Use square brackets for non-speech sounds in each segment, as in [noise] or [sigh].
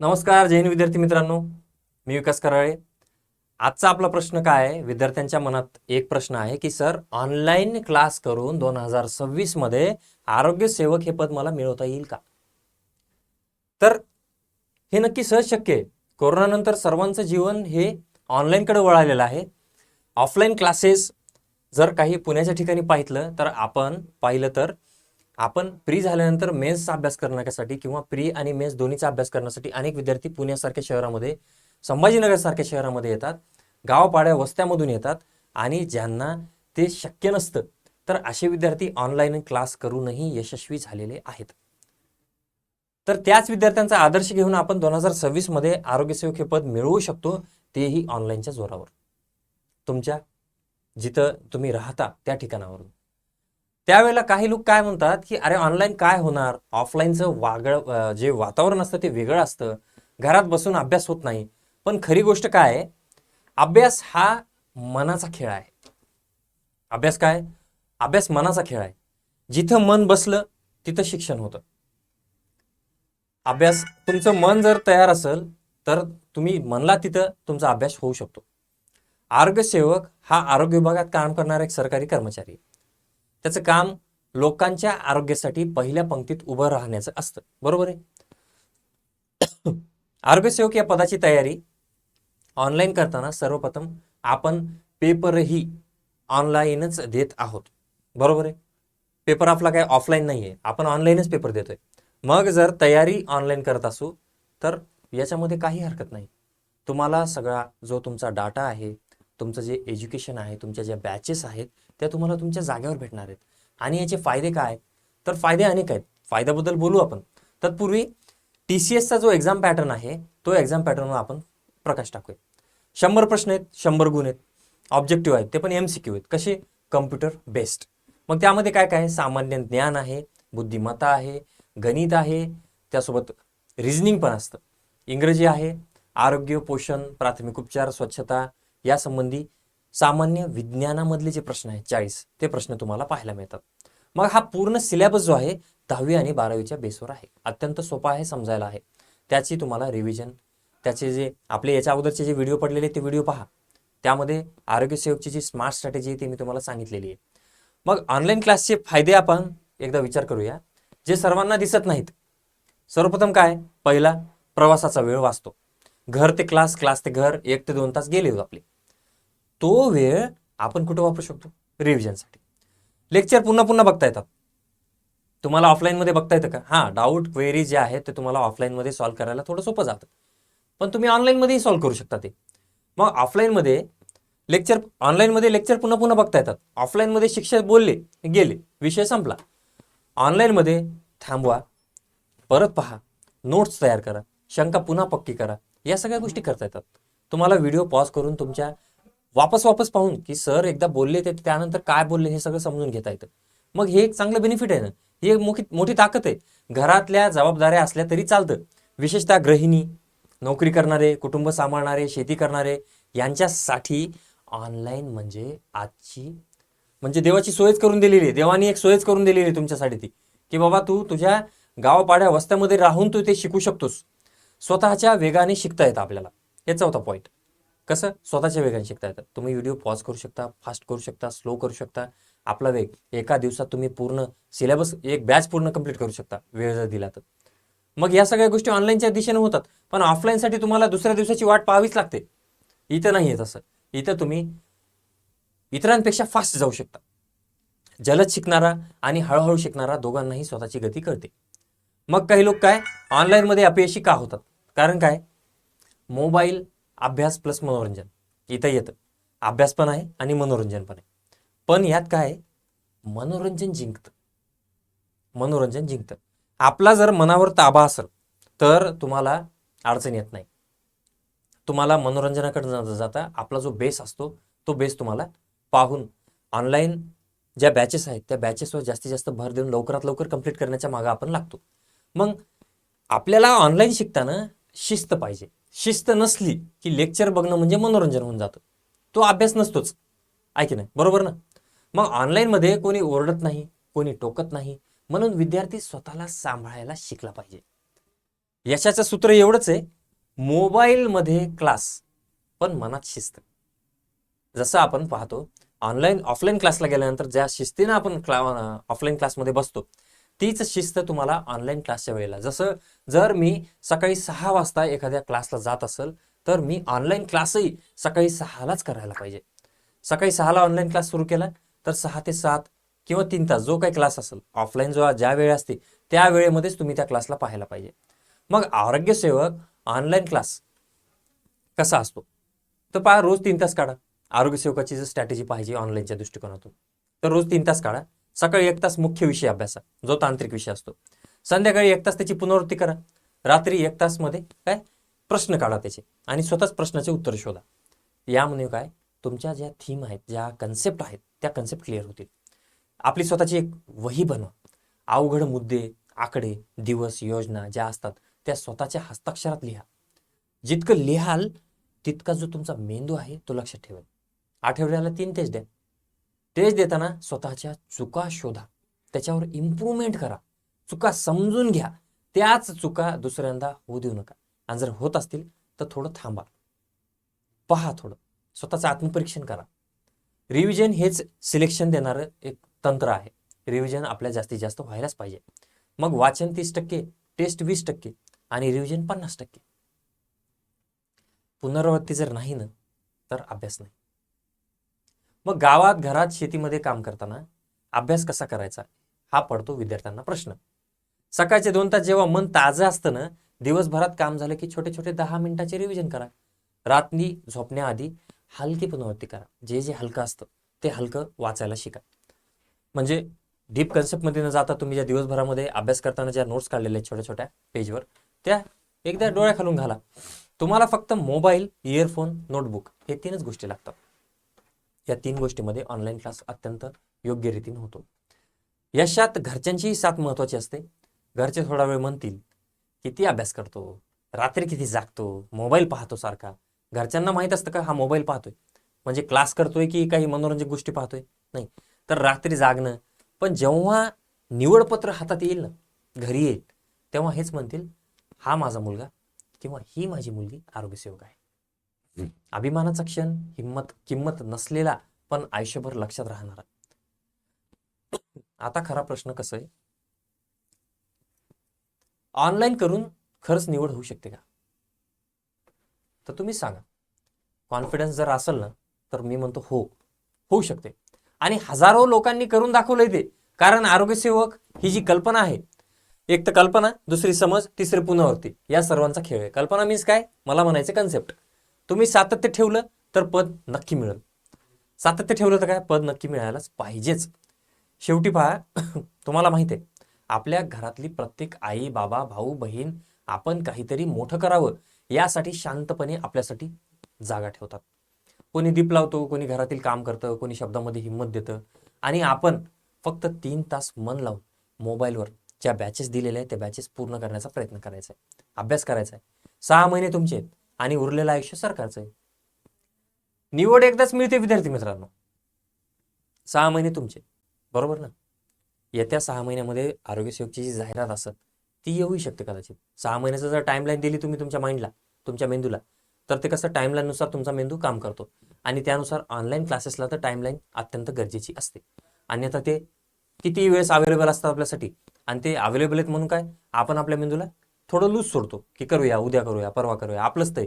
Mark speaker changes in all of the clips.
Speaker 1: नमस्कार जैन विद्यार्थी मित्रांनो. मी विकास कराळे. आजचा आपला प्रश्न काय आहे? विद्यार्थ्यांच्या मनात एक प्रश्न आहे की सर ऑनलाईन क्लास करून दोन हजार सव्वीसमध्ये आरोग्य सेवक हे पद मला मिळवता येईल का? तर हे नक्की सहज शक्य आहे. कोरोनानंतर सर्वांचं जीवन हे ऑनलाईनकडे वळालेलं आहे. ऑफलाईन क्लासेस जर काही पुण्याच्या ठिकाणी पाहितलं तर आपण पाहिलं तर आपण प्री झाल्यानंतर मेन्सचा अभ्यास करण्यासाठी किंवा प्री आणि मेन्स दोन्हीचा अभ्यास करण्यासाठी अनेक विद्यार्थी पुण्यासारख्या शहरामध्ये संभाजीनगरसारख्या शहरामध्ये येतात. गावपाड्या वस्त्यामधून येतात आणि ज्यांना ते शक्य नसतं तर असे विद्यार्थी ऑनलाईन क्लास करूनही यशस्वी झालेले आहेत. तर त्याच विद्यार्थ्यांचा आदर्श घेऊन आपण दोन हजार सव्वीसमध्ये आरोग्यसेवक हे पद मिळवू शकतो तेही ऑनलाईनच्या जोरावर. तुमच्या जिथं तुम्ही राहता त्या ठिकाणावरून. त्यावेळेला काही लोक काय म्हणतात की अरे ऑनलाईन काय होणार? ऑफलाईनचं वागळ जे वातावरण असतं ते वेगळं असतं. घरात बसून अभ्यास होत नाही. पण खरी गोष्ट काय आहे? अभ्यास हा मनाचा खेळ आहे. अभ्यास काय? अभ्यास मनाचा खेळ आहे. जिथं मन बसलं तिथं शिक्षण होतं. अभ्यास तुमचं मन जर तयार असेल तर तुम्ही मनला तिथं तुमचा अभ्यास होऊ शकतो. आरोग्यसेवक हा आरोग्य विभागात काम करणारा एक सरकारी कर्मचारी आहे. त्याचं काम लोकांच्या आरोग्यासाठी पहिल्या पंक्तीत उभं राहण्याचं असतं. बरोबर आहे? [coughs] आरोग्यसेवक या पदाची तयारी ऑनलाईन करताना सर्वप्रथम आपण पेपरही ऑनलाईनच देत आहोत. बरोबर आहे? पेपर आपला काय ऑफलाईन नाही आहे आपण ऑनलाईनच पेपर देतोय. मग जर तयारी ऑनलाईन करत असू तर याच्यामध्ये काही हरकत नाही. तुम्हाला सगळा जो तुमचा डाटा आहे तुमचं जे एज्युकेशन आहे तुमच्या ज्या बॅचेस आहेत त्या तुम्हाला तुमच्या जागेवर भेटणार आहेत. आणि याचे फायदे काय? तर फायदे अनेक आहेत. फायद्याबद्दल बोलू आपण. तत्पूर्वी टी सी एसचा जो एक्झाम पॅटर्न आहे तो एक्झाम पॅटर्नवर आपण प्रकाश टाकूया. शंभर प्रश्न आहेत शंभर गुण आहेत ऑब्जेक्टिव्ह आहेत ते पण एम सी क्यू आहेत. कसे? कम्प्युटर बेस्ड मग त्यामध्ये काय काय आहे? सामान्य ज्ञान आहे बुद्धिमत्ता आहे गणित आहे त्यासोबत रिझनिंग पण असतं. इंग्रजी आहे आरोग्य पोषण प्राथमिक उपचार स्वच्छता यासंबंधी सामान्य विज्ञानामधले जे प्रश्न आहेत चाळीस ते प्रश्न तुम्हाला पाहायला मिळतात. मग हा पूर्ण सिलेबस जो आहे दहावी आणि बारावीच्या बेसवर आहे. अत्यंत सोपा आहे समजायला आहे. त्याची तुम्हाला रिव्हिजन त्याचे जे आपले याच्या अगोदरचे जे व्हिडिओ पडलेले ते व्हिडिओ पहा. त्यामध्ये आरोग्यसेवकची जी स्मार्ट स्ट्रॅटेजी आहे ती मी तुम्हाला सांगितलेली आहे. मग ऑनलाईन क्लासचे फायदे आपण एकदा विचार करूया जे सर्वांना दिसत नाहीत. सर्वप्रथम काय? पहिला प्रवासाचा वेळ वाचतो. घर ते क्लास क्लास ते घर एक ते दोन तास गेले आपले. तो वेळ आपण कुठं वापरू शकतो? रिव्हिजनसाठी लेक्चर पुन्हा पुन्हा बघता येतात तुम्हाला ऑफलाईनमध्ये बघता येतं का? हां डाऊट क्वेरी जे आहेत ते तुम्हाला ऑफलाईनमध्ये सॉल्व्ह करायला थोडं सोपं जातं. पण तुम्ही ऑनलाईनमध्येही सॉल्व्ह करू शकता ते. मग ऑफलाईनमध्ये लेक्चर ऑनलाईनमध्ये लेक्चर पुन्हा पुन्हा बघता येतात. ऑफलाईनमध्ये शिक्षक बोलले गेले विषय संपला. ऑनलाईनमध्ये थांबवा परत पहा नोट्स तयार करा शंका पुन्हा पक्की करा. या सगळ्या गोष्टी करता येतात. तुम्हाला व्हिडिओ पॉज करून तुमच्या वापस वापस पाहून की सर एकदा बोलले ते त्यानंतर काय बोलले हे सगळं समजून घेता येतं. मग हे एक चांगलं बेनिफिट आहे ना. ही एक मोठी मोठी ताकद आहे. घरातल्या जबाबदाऱ्या असल्या तरी चालतं. विशेषतः गृहिणी नोकरी करणारे कुटुंब सांभाळणारे शेती करणारे यांच्यासाठी ऑनलाईन म्हणजे आजची म्हणजे देवाची सोयच करून दिलेली आहे. देवानी एक सोयच करून दिलेली आहे तुमच्यासाठी ती. की बाबा तू तुझ्या गावापाड्या वस्त्यामध्ये राहून तू ते शिकू शकतोस. स्वतःच्या वेगाने शिकता येतं आपल्याला. याचा होता पॉईंट कसं? स्वतःच्या वेगाने शिकता येतं. तुम्ही व्हिडिओ पॉज करू शकता फास्ट करू शकता स्लो करू शकता. आपला वेग. एका दिवसात तुम्ही पूर्ण सिलेबस एक बॅच पूर्ण कंप्लीट करू शकता. वेळ जर दिला तर. मग या सगळ्या गोष्टी ऑनलाईनच्या दिशेने होतात. पण ऑफलाईनसाठी तुम्हाला दुसऱ्या दिवसाची वाट पाहावीच लागते. इथं नाही आहे तसं. इथं तुम्ही इतरांपेक्षा फास्ट जाऊ शकता. जलद शिकणारा आणि हळूहळू शिकणारा दोघांनाही स्वतःची गती कळते. मग काही लोक काय ऑनलाईनमध्ये अपयशी का होतात? कारण काय? मोबाईल अभ्यास प्लस मनोरंजन. इथं येतं. अभ्यास पण आहे आणि मनोरंजन पण आहे. पण यात काय? मनोरंजन जिंकतं. मनोरंजन जिंकतं. आपला जर मनावर ताबा असेल तर तुम्हाला अडचण येत नाही. तुम्हाला मनोरंजनाकडे न जाता आपला जो बेस असतो तो बेस तुम्हाला पाहून ऑनलाईन ज्या बॅचेस आहेत त्या बॅचेसवर जास्तीत जास्त भर देऊन लवकरात लवकर कंप्लीट करण्याच्या मागं आपण लागतो. मग आपल्याला ऑनलाईन शिकताना शिस्त पाहिजे. शिस्त नसली की लेक्चर बघणं म्हणजे मनोरंजन होऊन जातं. तो अभ्यास नसतोच. ऐक नाही? बरोबर ना? मग ऑनलाईनमध्ये कोणी ओरडत नाही कोणी टोकत नाही. म्हणून विद्यार्थी स्वतःला सांभाळायला शिकला पाहिजे. यशाचं सूत्र एवढंच आहे मोबाईलमध्ये क्लास पण मनात शिस्त. जसं आपण पाहतो ऑनलाईन ऑफलाईन क्लासला गेल्यानंतर ज्या शिस्तीनं आपण क्ला ऑफलाईन क्लासमध्ये बसतो तीच शिस्त तुम्हाला ऑनलाईन क्लासच्या वेळेला. जसं जर मी सकाळी सहा वाजता एखाद्या क्लासला जात असेल तर मी ऑनलाईन क्लासही सकाळी सहालाच करायला पाहिजे. सकाळी सहाला ऑनलाईन क्लास सुरू केला तर सहा ते सात किंवा तीन तास जो काही क्लास असेल ऑफलाईन जो ज्या वेळ असते त्या वेळेमध्येच तुम्ही त्या क्लासला पाहायला पाहिजे. मग आरोग्यसेवक ऑनलाईन क्लास कसा असतो? तर पहा रोज तीन तास काढा. आरोग्यसेवकाची जर स्ट्रॅटेजी पाहिजे ऑनलाईनच्या दृष्टिकोनातून तर रोज तीन तास काढा. सकाळी एक तास मुख्य विषय अभ्यासा जो तांत्रिक विषय असतो. संध्याकाळी एक तास त्याची पुनरावृत्ती करा. रात्री एक तासमध्ये काय? प्रश्न काढा त्याचे आणि स्वतःच प्रश्नाचे उत्तर शोधा. यामुळे म्हणजे काय? तुमच्या ज्या थीम आहेत ज्या कन्सेप्ट आहेत त्या कन्सेप्ट क्लिअर होतील. आपली स्वतःची एक वही बनवा. अवघड मुद्दे आकडे दिवस योजना ज्या असतात त्या स्वतःच्या हस्ताक्षरात लिहा. जितकं लिहाल तितका जो तुमचा मेंदू आहे तो लक्षात ठेवेल. आठवड्याला तीन तेच द्या. टेस्ट देताना स्वतःच्या चुका शोधा. त्याच्यावर इम्प्रूव्हमेंट करा. चुका समजून घ्या. त्याच चुका दुसऱ्यांदा होऊ देऊ नका. आणि जर होत असतील तर थोडं थांबा. पहा थोडं. स्वतःचं आत्मपरीक्षण करा. रिव्हिजन हेच सिलेक्शन देणारं एक तंत्र आहे. रिव्हिजन आपल्या जास्तीत जास्त व्हायलाच पाहिजे. मग वाचन तीस टक्के टेस्ट वीस टक्के आणि रिव्हिजन पन्नास टक्के. पुनरावृत्ती जर नाही ना तर अभ्यास नाही. मग गावात घरात शेतीमध्ये काम करताना अभ्यास कसा करायचा? हा पडतो विद्यार्थ्यांना प्रश्न. सकाळचे दोन तास जेव्हा मन ताजं असतं ना दिवसभरात काम झालं की छोटे छोटे दहा मिनिटाचे रिव्हिजन करा. रात्री झोपण्याआधी हलकी पुनरावृत्ती करा. जे जे हलकं असतं ते हलकं वाचायला शिका. म्हणजे डीप कन्सेप्टमध्ये न जाता तुम्ही ज्या दिवसभरामध्ये अभ्यास करताना ज्या नोट्स काढलेल्या आहेत छोट्या छोट्या पेजवर त्या एकदा डोळ्या खालून घाला. तुम्हाला फक्त मोबाईल इयरफोन नोटबुक हे तीनच गोष्टी लागतात. या तीन गोष्टीमध्ये ऑनलाईन क्लास अत्यंत योग्य रीतीने होतो. यशात घरच्यांचीही साथ महत्वाची असते. घरचे थोडा वेळ म्हणतील किती अभ्यास करतो? रात्री किती जागतो? मोबाईल पाहतो सारखा. घरच्यांना माहीत असतं का हा मोबाईल पाहतोय. म्हणजे क्लास करतोय की काही मनोरंजक गोष्टी पाहतोय? नाही. तर रात्री जागणं. पण जेव्हा निवडपत्र हातात येईल ना घरी येईल तेव्हा हेच म्हणतील हा माझा मुलगा किंवा ही माझी मुलगी आरोग्यसेवक आहे. अभिमानाचा क्षण हिंमत किंमत नसलेला पण आयुष्यभर लक्षात राहणारा. आता खरा प्रश्न कसं आहे? ऑनलाईन करून खरंच निवड होऊ शकते का? तर तुम्ही सांगा. कॉन्फिडन्स जर असेल ना तर मी म्हणतो हो होऊ शकते. आणि हजारो लोकांनी करून दाखवलंय ते. कारण आरोग्यसेवक ही जी कल्पना आहे एक तर कल्पना दुसरी समज तिसरी पुनरावृत्ती. या सर्वांचा खेळ आहे. कल्पना मीन्स काय? मला म्हणायचं कन्सेप्ट तुम्ही सातत्य ठेवलं तर पद नक्की मिळेल. सातत्य ठेवलं तर काय? पद नक्की मिळायलाच पाहिजेच. शेवटी पहा [coughs] तुम्हाला माहिती आहे आपल्या घरातली प्रत्येक आई बाबा भाऊ बहीण आपण काहीतरी मोठं करावं यासाठी शांतपणे आपल्यासाठी जागा ठेवतात. कोणी दीप लावतो कोणी घरातील काम करतं कोणी शब्दामध्ये हिंमत देतं आणि आपण फक्त तीन तास मन लावून मोबाईलवर ज्या बॅचेस दिलेल्या आहेत त्या बॅचेस पूर्ण करण्याचा प्रयत्न करायचा आहे. अभ्यास करायचा आहे. सहा महिने तुमचे आहेत. आणि उरलेलं आयुष्य सरकारचं आहे. निवड एकदाच मिळते विद्यार्थी मित्रांनो. सहा महिने तुमचे. बरोबर ना? येत्या सहा महिन्यामध्ये आरोग्यसेवकची जी जाहिरात असत ती येऊही शकते कदाचित. सहा महिन्याचं जर टाईमलाईन दिली तुम्ही तुमच्या माइंडला तुमच्या मेंदूला तर ते कसं टाईमलाईननुसार तुमचा मेंदू काम करतो. आणि त्यानुसार ऑनलाईन क्लासेसला तर टाईमलाईन अत्यंत गरजेची असते. अन्यथा ते किती वेळेस अवेलेबल असतात आपल्यासाठी? आणि ते अवेलेबल आहेत म्हणून काय? आपण आपल्या मेंदूला थोडं लूज सोडतो की करूया उद्या करूया परवा करूया. आपलंच ते.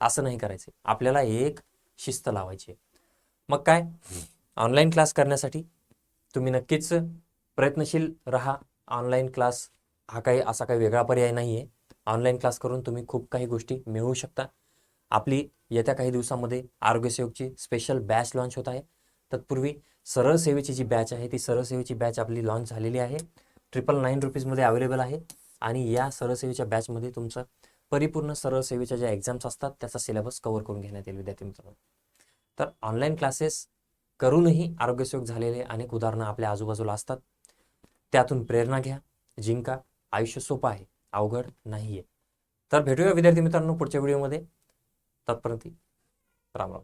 Speaker 1: असं नाही करायचं. आपल्याला एक शिस्त लावायची मग काय? ऑनलाईन क्लास करण्यासाठी तुम्ही नक्कीच प्रयत्नशील राहा. ऑनलाईन क्लास हा काही असा काही वेगळा पर्याय नाही आहे ऑनलाईन क्लास करून तुम्ही खूप काही गोष्टी मिळवू शकता. आपली येत्या काही दिवसामध्ये आरोग्यसेवकची स्पेशल बॅच लॉन्च होत आहे. तत्पूर्वी सरळ सेवेची जी बॅच आहे ती सरळ सेवेची बॅच आपली लॉन्च झालेली आहे. ट्रिपल नाईन रुपीजमध्ये अवेलेबल आहे. आणि या सरळसेवेच्या बॅचमध्ये तुमचं परिपूर्ण सरळ सेवेच्या ज्या एक्झाम्स असतात त्याचा सिलेबस कव्हर करून घेण्यात येईल विद्यार्थी मित्रांनो. तर ऑनलाईन क्लासेस करूनही आरोग्यसेवक झालेले अनेक उदाहरणं आपल्या आजूबाजूला असतात. त्यातून प्रेरणा घ्या जिंका आयुष्य सोपं आहे अवघड नाही आहे तर भेटूया विद्यार्थी मित्रांनो पुढच्या व्हिडिओमध्ये तत्पर्यंत राम राम.